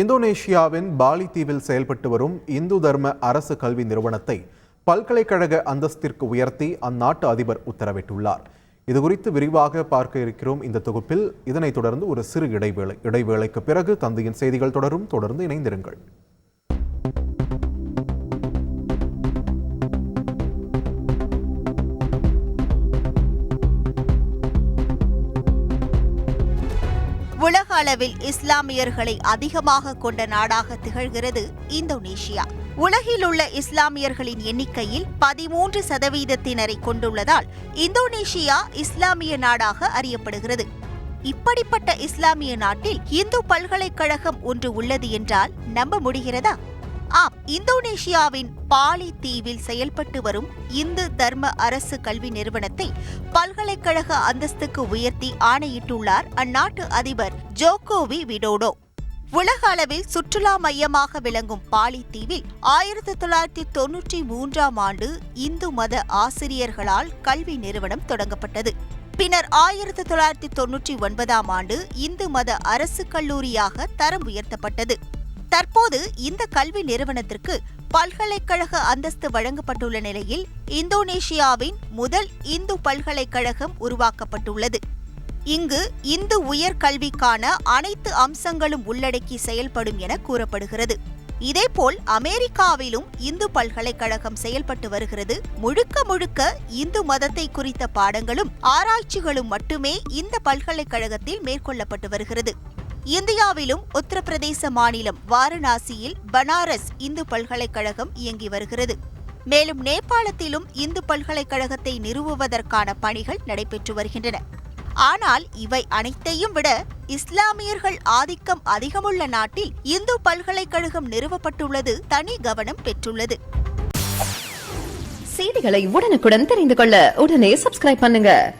இந்தோனேஷியாவின் பாலி தீவில் செயல்பட்டு வரும் இந்து தர்ம அரசு கல்வி நிறுவனத்தை பல்கலைக்கழக அந்தஸ்திற்கு உயர்த்தி அந்நாட்டு அதிபர் உத்தரவிட்டுள்ளார். இது குறித்து விரிவாக பார்க்க இருக்கிறோம் இந்த தொகுப்பில். இதனைத் தொடர்ந்து ஒரு சிறு இடைவேளை இடைவேளைக்கு பிறகு தந்தையின் செய்திகள் தொடரும். தொடர்ந்து இணைந்திருங்கள். உலக அளவில் இஸ்லாமியர்களை அதிகமாக கொண்ட நாடாக திகழ்கிறது இந்தோனேஷியா. உலகில் உள்ள இஸ்லாமியர்களின் எண்ணிக்கையில் பதிமூன்று சதவீதத்தினரை கொண்டுள்ளதால் இந்தோனேஷியா இஸ்லாமிய நாடாக அறியப்படுகிறது. இப்படிப்பட்ட இஸ்லாமிய நாட்டில் இந்து பல்கலைக்கழகம் ஒன்று உள்ளது என்றால் நம்ப முடிகிறதா? ஆம் இந்தோனேஷியாவின் பாலி தீவில் செயல்பட்டு வரும் இந்து தர்ம அரசு கல்வி நிறுவனத்தை பல்கலைக்கழக அந்தஸ்துக்கு உயர்த்தி ஆணையிட்டுள்ளார் அந்நாட்டு அதிபர் ஜோகோவி விடோடோ. உலக அளவில் சுற்றுலா மையமாக விளங்கும் பாலி தீவில் ஆயிரத்தி தொள்ளாயிரத்தி தொன்னூற்றி மூன்றாம் ஆண்டு இந்து மத ஆசிரியர்களால் கல்வி நிறுவனம் தொடங்கப்பட்டது. பின்னர் ஆயிரத்தி தொள்ளாயிரத்தி தொன்னூற்றி ஒன்பதாம் ஆண்டு இந்து மத அரசு கல்லூரியாக தரம் உயர்த்தப்பட்டது. தற்போது இந்த கல்வி நிறுவனத்திற்கு பல்கலைக்கழக அந்தஸ்து வழங்கப்பட்டுள்ள நிலையில் இந்தோனேஷியாவின் முதல் இந்து பல்கலைக்கழகம் உருவாக்கப்பட்டுள்ளது. இங்கு இந்து உயர்கல்விக்கான அனைத்து அம்சங்களும் உள்ளடக்கி செயல்படும் என கூறப்படுகிறது. இதேபோல் அமெரிக்காவிலும் இந்து பல்கலைக்கழகம் செயல்பட்டு வருகிறது. முழுக்க முழுக்க இந்து மதத்தை குறித்த பாடங்களும் ஆராய்ச்சிகளும் மட்டுமே இந்த பல்கலைக்கழகத்தில் மேற்கொள்ளப்பட்டு வருகிறது. இந்தியாவிலும் உத்தரப்பிரதேச மாநிலம் வாரணாசியில் பனாரஸ் இந்து பல்கலைக்கழகம் இயங்கி வருகிறது. மேலும் நேபாளத்திலும் இந்து பல்கலைக்கழகத்தை நிறுவுவதற்கான பணிகள் நடைபெற்று வருகின்றன. ஆனால் இவை அனைத்தையும் விட இஸ்லாமியர்கள் ஆதிக்கம் அதிகமுள்ள நாட்டில் இந்து பல்கலைக்கழகம் நிறுவப்பட்டுள்ளது தனி கவனம் பெற்றுள்ளது. செய்திகளை உடனுக்குடன் தெரிந்து கொள்ள உடனே சப்ஸ்கிரைப் பண்ணுங்க.